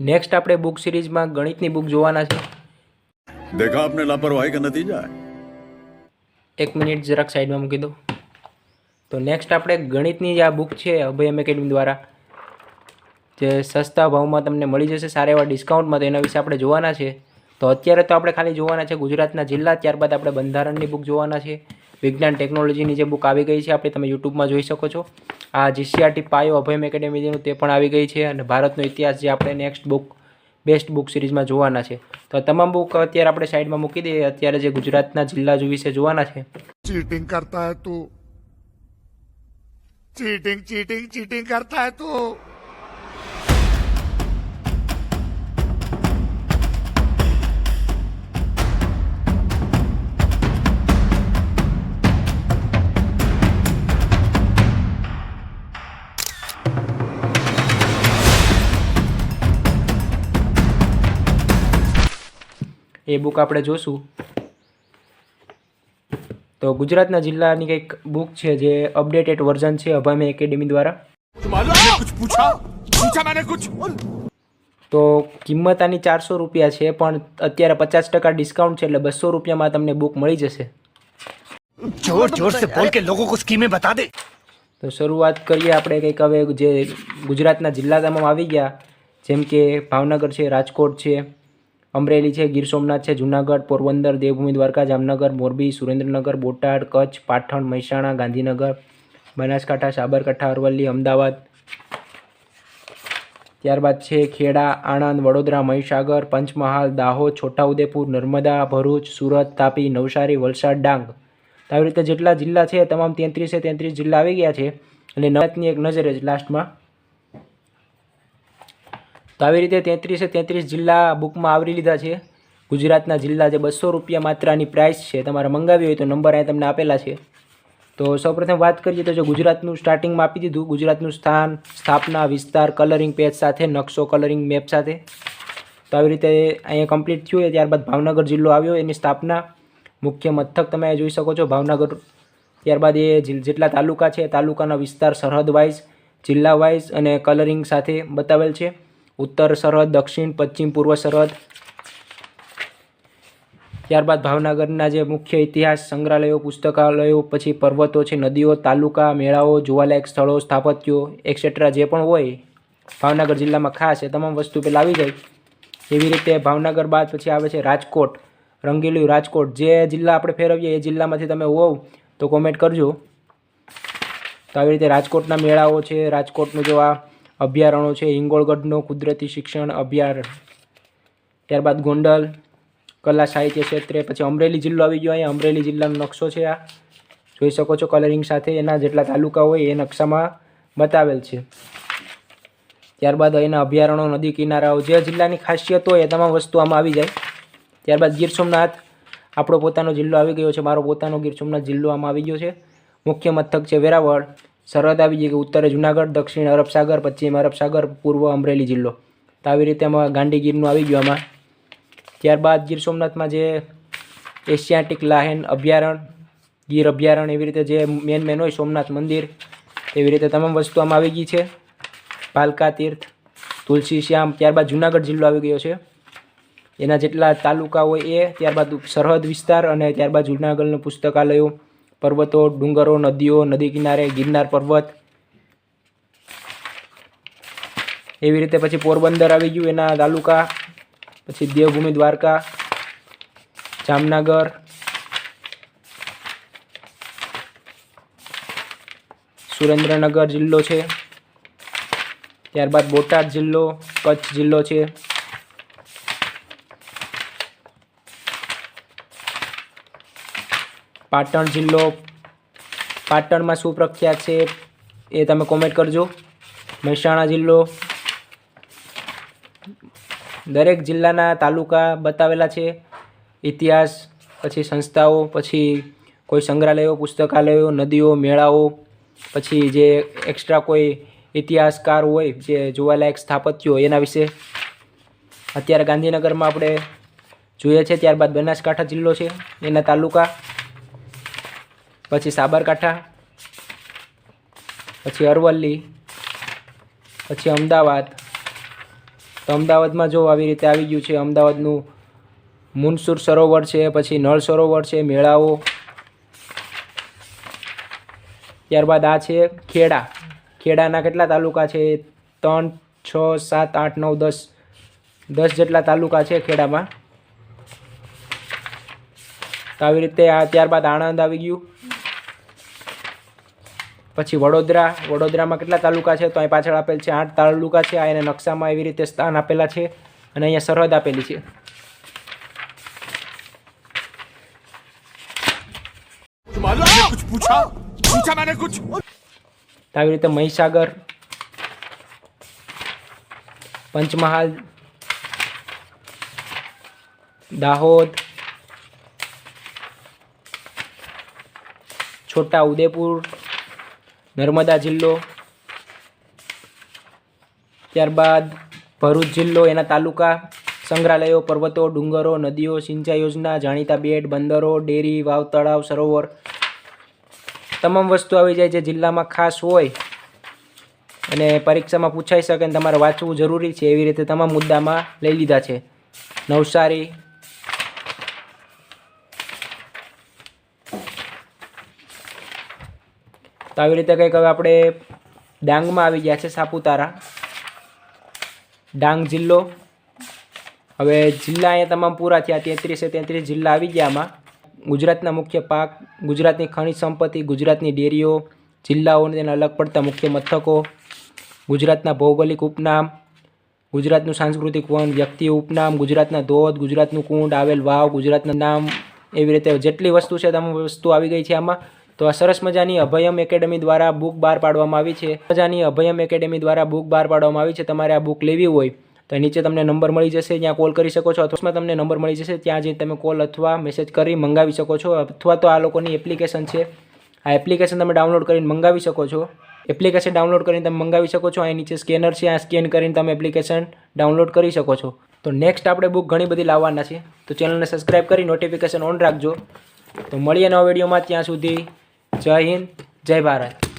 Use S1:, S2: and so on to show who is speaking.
S1: Next આપણે book સિરીઝમાં ગણિતની બુક જોવાના છે.
S2: દેખા આપને લાપરવાહી કે નતીજા
S1: એક મિનિટ જરાક સાઈડમાં મૂકી દો તો નેક્સ્ટ આપણે ગણિતની જે આ બુક છે અભય એકેડમી દ્વારા જે સસ્તા ભાવમાં તમને મળી જશે સારા એવા ડિસ્કાઉન્ટમાં તો એના વિશે આપણે જોવાના છે. તો અત્યારે તો આપણે ખાલી જોવાના છે ગુજરાતના જિલ્લા ત્યારબાદ આપણે બંધારણની બુક જોવાના છે. વિજ્ઞાન ટેકનોલોજીની જે બુક આવી ગઈ છે, આપણે તમે યુટ્યુબમાં જોઈ શકો છો. આ જીસીઆરટી પાયો અભયમ એકેડેમીનું તે પણ આવી ગઈ છે અને ભારતનો ઇતિહાસ જે આપણે નેક્સ્ટ બુક બેસ્ટ બુક સિરીઝમાં જોવાના છે. તો તમામ બુક અત્યારે આપણે સાઈડમાં મૂકી દઈએ. અત્યારે જે ગુજરાતના જિલ્લા જો વિશે જોવાના છે.
S3: ચીટિંગ કરતા હે ચીટિંગ ચીટિંગ ચીટિંગ કરતા હે તું.
S1: એ બુક આપણે જોશું. તો ગુજરાતના જિલ્લાની કંઈક બુક છે જે અપડેટેડ વર્ઝન છે અભામે એકેડેમી દ્વારા. તો કિંમત આની ચારસો રૂપિયા છે પણ અત્યારે પચાસ ટકા ડિસ્કાઉન્ટ છે એટલે બસો રૂપિયામાં તમને બુક મળી જશે.
S4: જોર કે લોકો કો બતા દે
S1: તો શરૂઆત કરીએ આપણે કંઈક હવે જે ગુજરાતના જિલ્લા તમામ આવી ગયા જેમ કે ભાવનગર છે રાજકોટ છે અમરેલી છે, ગીર સોમનાથ છે, જુનાગઢ, પોરબંદર, દેવભૂમિ, દ્વારકા, જામનગર, મોરબી, સુરેન્દ્રનગર, બોટાદ, કચ્છ, પાટણ, મહેસાણા, ગાંધીનગર, બનાસકાંઠા, સાબરકાંઠા, અરવલ્લી, અમદાવાદ. ત્યારબાદ છે, ખેડા, આણંદ, વડોદરા, મહીસાગર, પંચમહાલ, દાહોદ, છોટાઉદેપુર, નર્મદા, ભરૂચ, સુરત, તાપી, નવસારી, વલસાડ, ડાંગ. આવી રીતે જેટલા જિલ્લા છે તમામ તેત્રીસે તેત્રીસ જિલ્લા આવી ગયા છે. અને નવતની એક નજરે જ લાસ્ટમાં તો આવી રીતે તેત્રીસે તેત્રીસ જિલ્લા બુકમાં આવરી લીધા છે. ગુજરાતના જિલ્લા જે બસો રૂપિયા માત્રાની પ્રાઇસ છે, તમારે મંગાવી હોય તો નંબર અહીં તમને આપેલા છે. તો સૌપ્રથમ વાત કરીએ તો જો ગુજરાતનું સ્ટાર્ટિંગમાં આપી દીધું, ગુજરાતનું સ્થાન, સ્થાપના, વિસ્તાર કલરિંગ પેજ સાથે, નકશો કલરિંગ મેપ સાથે. તો આવી રીતે અહીંયા કમ્પ્લીટ થયું ત્યારબાદ ભાવનગર જિલ્લો આવ્યો, એની સ્થાપના. મુખ્ય મથક તમે જોઈ શકો છો, ભાવનગર. ત્યારબાદ એ જેટલા તાલુકા છે તાલુકાના વિસ્તાર સરહદ વાઇઝ જિલ્લા વાઇઝ અને કલરિંગ સાથે બતાવેલ છે. ઉત્તર સરહદ, દક્ષિણ, પશ્ચિમ, પૂર્વ સરહદ. ત્યારબાદ ભાવનગરના જે મુખ્ય ઇતિહાસ, સંગ્રહાલયો, પુસ્તકાલયો, પછી પર્વતો છે, નદીઓ, તાલુકા, મેળાઓ, જોવાલાયક સ્થળો, સ્થાપત્યો એક્સેટ્રા જે પણ હોય, ભાવનગર જિલ્લામાં ખાસ એ તમામ વસ્તુ પહેલાં આવી જાય. એવી રીતે ભાવનગર બાદ પછી આવે છે રાજકોટ, રંગીલું રાજકોટ. જે જિલ્લા આપણે ફેરવીએ, એ જિલ્લામાંથી તમે હોવ તો કોમેન્ટ કરજો. તો આવી રીતે રાજકોટના મેળાઓ છે, રાજકોટનું જો આ અભયારણ્યો છે, હિંગોળગઢનો કુદરતી શિક્ષણ અભયારણ્ય ત્યારબાદ ગોંડલ, કલા સાહિત્ય ક્ષેત્રે, પછી અમરેલી જિલ્લો આવી ગયો. અહીંયા અમરેલી જિલ્લાનો નકશો છે આ. જોઈ શકો છો કલરિંગ સાથે એના જેટલા તાલુકા હોય એ નકશામાં બતાવેલ છે. ત્યારબાદ અહીંના અભયારણ્યો, નદી કિનારાઓ, જે જિલ્લાની ખાસિયત હોય એ તમામ વસ્તુ આમાં આવી જાય. ત્યારબાદ ગીર સોમનાથ, આપણો પોતાનો જિલ્લો આવી ગયો છે. મારો પોતાનો ગીર સોમનાથ જિલ્લો આમાં આવી ગયો છે. મુખ્ય મથક છે વેરાવળ. સરહદ આવી ગઈ કે ઉત્તરે જુનાગઢ, દક્ષિણ અરબસાગર પશ્ચિમ અરબસાગર પૂર્વ અમરેલી જિલ્લો. તો આવી રીતે આમાં ગાંધીગીરનું આવી ગયું આમાં. ત્યારબાદ ગીર સોમનાથમાં જે એશિયાટિક લાહેન અભયારણ્ય ગીર અભયારણ્ય એવી રીતે જે મેન મેન હોય, સોમનાથ મંદિર, એવી રીતે તમામ વસ્તુ આમાં આવી ગઈ છે. પાલકા તીર્થ, તુલસી શ્યામ, ત્યારબાદ જુનાગઢ જિલ્લો આવી ગયો છે. એના જેટલા તાલુકા હોય એ, ત્યારબાદ સરહદ વિસ્તાર અને ત્યારબાદ જુનાગઢનું પુસ્તકાલયો પર્વતો, ડુંગરો, નદીઓ, નદી કિનારે, ગિરનાર પર્વત. એવી રીતે પછી પોરબંદર આવી ગયું, એના તાલુકા, પછી દેવભૂમિ દ્વારકા, જામનગર. સુરેન્દ્રનગર જિલ્લો છે. ત્યારબાદ બોટાદ જિલ્લો, કચ્છ જિલ્લો છે. પાટણ જિલ્લો પાટણમાં શું પ્રખ્યાત છે એ તમે કોમેન્ટ કરજો. મહેસાણા જિલ્લો. દરેક જિલ્લાના તાલુકા બતાવેલા છે. ઇતિહાસ, પછી સંસ્થાઓ, પછી કોઈ સંગ્રહાલયો, પુસ્તકાલયો, નદીઓ, મેળાઓ, પછી જે એક્સ્ટ્રા કોઈ ઇતિહાસકાર હોય, જે જોવાલાયક સ્થાપત્યો એના વિશે. અત્યારે ગાંધીનગરમાં આપણે જોઈએ છે, ત્યારબાદ બનાસકાંઠા જિલ્લો છે, એના તાલુકા. પછી સાબરકાંઠા, પછી અરવલ્લી, પછી અમદાવાદ. તો અમદાવાદમાં જો આવી રીતે આવી ગયું છે, અમદાવાદનું મુનસુર સરોવર છે, પછી નળ સરોવર છે, મેળાઓ. ત્યારબાદ આ છે ખેડા. ખેડાના કેટલા તાલુકા છે? ત્રણ, છ, સાત, આઠ, નવ, દસ. દસ જેટલા તાલુકા છે ખેડામાં. તો આવી રીતે આ ત્યારબાદ આણંદ આવી ગયું. પછી વડોદરા વડોદરામાં કેટલા તાલુકા છે? તો અહીં પાછળ આપેલ છે આઠ તાલુકા છે. આ એને નકશામાં એવી રીતે સ્થાન આપેલા છે અને અહીંયા સરહદ આપેલી છે. આવી રીતે મહીસાગર પંચમહાલ દાહોદ છોટા ઉદેપુર નર્મદા જિલ્લો, ત્યારબાદ ભરૂચ જિલ્લો, એના તાલુકા, સંગ્રહાલયો, પર્વતો, ડુંગરો, નદીઓ, સિંચાઈ યોજના, જાણીતા બેટ, બંદરો, ડેરી, વાવ, તળાવ, સરોવર, તમામ વસ્તુ આવી જાય જે જિલ્લામાં ખાસ હોય અને પરીક્ષામાં પૂછાઈ શકે અને તમારે વાંચવું જરૂરી છે એવી રીતે તમામ મુદ્દામાં લઈ લીધા છે. નવસારી તો આવી રીતે કંઈક હવે આપણે ડાંગમાં આવી ગયા છે સાપુતારા. ડાંગ જિલ્લો. હવે જિલ્લા અહીંયા તમામ પૂરા થયા, તેત્રીસે તેત્રીસ જિલ્લા આવી ગયા આમાં. ગુજરાતના મુખ્ય પાક, ગુજરાતની ખનિજ સંપત્તિ, ગુજરાતની ડેરીઓ જિલ્લાઓ અને તેના અલગ પડતા મુખ્ય મથકો, ગુજરાતના ભૌગોલિક ઉપનામ, ગુજરાતનું સાંસ્કૃતિક વન, વ્યક્તિ ઉપનામ, ગુજરાતના ધોધ, ગુજરાતનું કુંડ, આવેલ વાવ, ગુજરાતનું નામ, એવી રીતે જેટલી વસ્તુ છે તમામ વસ્તુ આવી ગઈ છે આમાં. તો આ સરસ મજાની અભયમ એકેડમી દ્વારા બુક બહાર પાડવામાં આવી છે. મજાની અભયમ એકેડમી દ્વારા બુક બહાર પાડવામાં આવી છે. તમારે આ બુક લેવી હોય તો નીચે તમને નંબર મળી જશે. ત્યાં કોલ કરી શકો છો અથવા તમને નંબર મળી જશે. ત્યાં જઈને તમે કોલ અથવા મેસેજ કરી મંગાવી શકો છો અથવા તો આ લોકોની એપ્લિકેશન છે. આ એપ્લિકેશન તમે ડાઉનલોડ કરીને મંગાવી શકો છો. એપ્લિકેશન ડાઉનલોડ કરીને તમે મંગાવી શકો છો. અહીં નીચે સ્કેનર છે. આ સ્કેન કરીને તમે એપ્લિકેશન ડાઉનલોડ કરી શકો છો. તો નેક્સ્ટ આપણે બુક ઘણી બધી લાવવાના છે. તો ચેનલને સબસ્ક્રાઈબ કરી નોટિફિકેશન ઓન રાખજો. તો મળીએ નવા વિડીયોમાં. ત્યાં સુધી જય હિન્દ જય ભારત.